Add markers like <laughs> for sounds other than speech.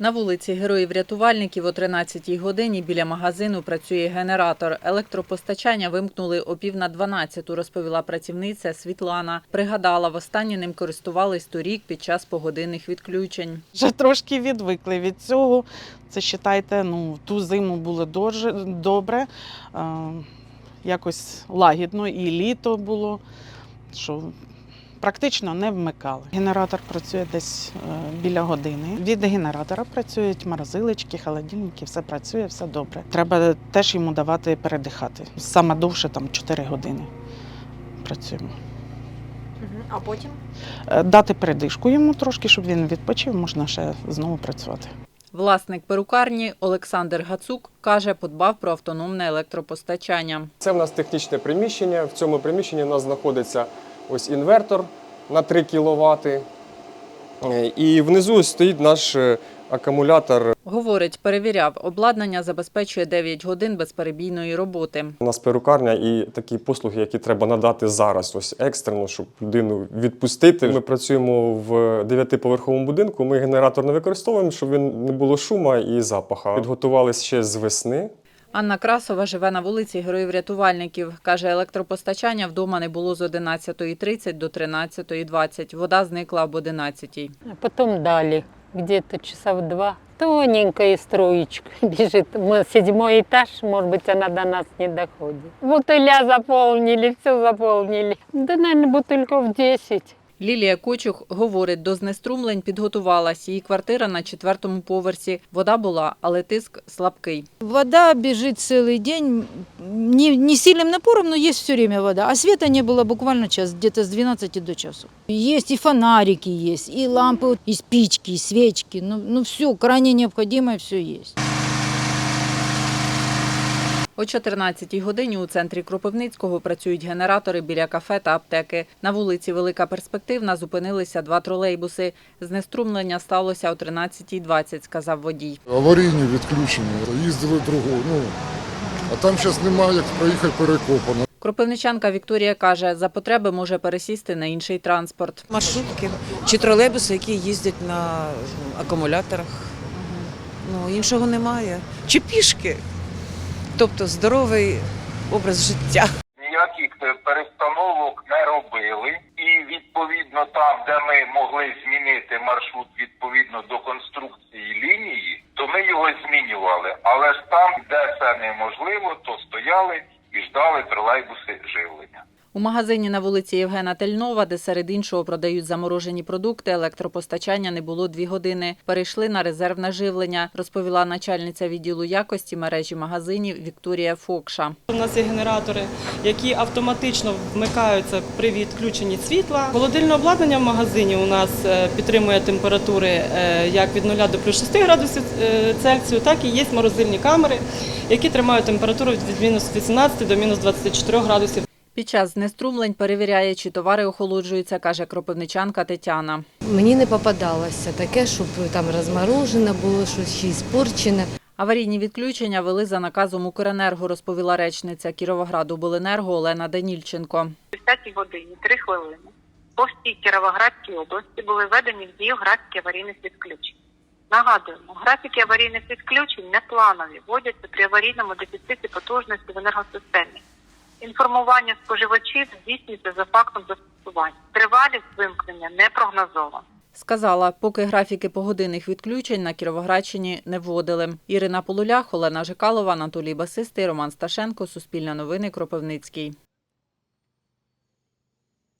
На вулиці Героїв-рятувальників о 13-й годині біля магазину працює генератор. Електропостачання вимкнули о пів на 12, розповіла працівниця Світлана. Пригадала, востаннє ним користувались торік під час погодинних відключень. Вже трошки відвикли від цього. Це вважайте, ну, ту зиму було дуже добре, е, якось лагідно, і літо було, що практично не вмикали. Генератор працює десь е, біля години. Від генератора працюють морозилочки, холодильники, все працює, все добре. Треба теж йому давати передихати. Саме довше там 4 години працюємо. А потім? Е, Дати передишку йому трошки, щоб він відпочив, можна ще знову працювати. Власник перукарні Олександр Гацук каже, подбав про автономне електропостачання. Це в нас технічне приміщення. В цьому приміщенні у нас знаходиться ось інвертор на 3 кВт. І внизу стоїть наш е, акумулятор. Говорить, перевіряв, обладнання забезпечує 9 годин безперебійної роботи. У нас перукарня і такі послуги, які треба надати зараз, ось екстрено, щоб людину відпустити. Ми працюємо в дев'ятиповерховому будинку. Ми генератор не використовуємо, щоб він не було шума і запаха. Підготувалися ще з весни. Анна Красова живе на вулиці Героїв-рятувальників. Каже, електропостачання вдома не було з 11.30 до 13.20. Вода зникла об 11.00. А потом дали где-то часа в два. Тоненькая строечка <laughs> бежит. Мы седьмой этаж, может быть, она до нас не доходит. Бутыля заполнили, все заполнили. Да, наверное, бутыльков 10. Лілія Кочух говорить, до знеструмлень підготувалась. Її квартира на четвертому поверсі. Вода була, але тиск слабкий. Вода бежит целый день, не, не сильным напором, но есть все время вода. А света не было буквально час, где-то с 12 до часу. Есть и фонарики есть, и лампы, и спички, и свечки. Ну, ну все, крайне необходимое все есть. О 14-й годині у центрі Кропивницького працюють генератори біля кафе та аптеки. На вулиці Велика Перспективна зупинилися два тролейбуси. Знеструмлення сталося о 13.20, сказав водій. Аварійні відключення, їздили другого. Ну, а там зараз немає як проїхати перекопано. Кропивничанка Вікторія каже, за потреби може пересісти на інший транспорт. маршрутки чи тролейбуси, які їздять на акумуляторах. Ну, іншого немає. Чи пішки. Тобто здоровий образ життя. ніяких е, перестановок не робили. І відповідно там, де ми могли змінити маршрут відповідно до конструкції лінії, то ми його змінювали. Але ж там, де це неможливо, то стояли і ждали тролейбуси живлення. У магазині на вулиці Євгена Тельнова, де серед іншого продають заморожені продукти, електропостачання не було дві години. Перейшли на резервне живлення, розповіла начальниця відділу якості мережі магазинів Вікторія Фокша. У нас є генератори, які автоматично вмикаються при відключенні світла. Холодильне обладнання в магазині у нас е, підтримує температури е, як від 0 до плюс 6 градусів е, Цельсію, так і є морозильні камери, які тримають температуру від мінус 18 до мінус 24 градусів. Під час знеструмлень перевіряє, чи товари охолоджуються, каже кропивничанка Тетяна. Мені не попадалося таке, щоб там розморожено було, щось ще й спорчене. Аварійні відключення вели за наказом Укренерго, розповіла речниця Кіровоградобленерго Олена Данільченко. О 10 годині 3 хвилини по всій Кіровоградській області були введені в дію графіки аварійних відключень. Нагадуємо, графіки аварійних відключень не планові, вводяться при аварійному дефіциті потужності в енергосистемі. Інформування споживачів здійснюється за фактом застосування. Тривалість вимкнення не прогнозована. Сказала, поки графіки погодинних відключень на Кіровоградщині не вводили. Ірина Полулях, Олена Жикалова, Анатолій Басистий, Роман Сташенко, Суспільне новини, Кропивницький.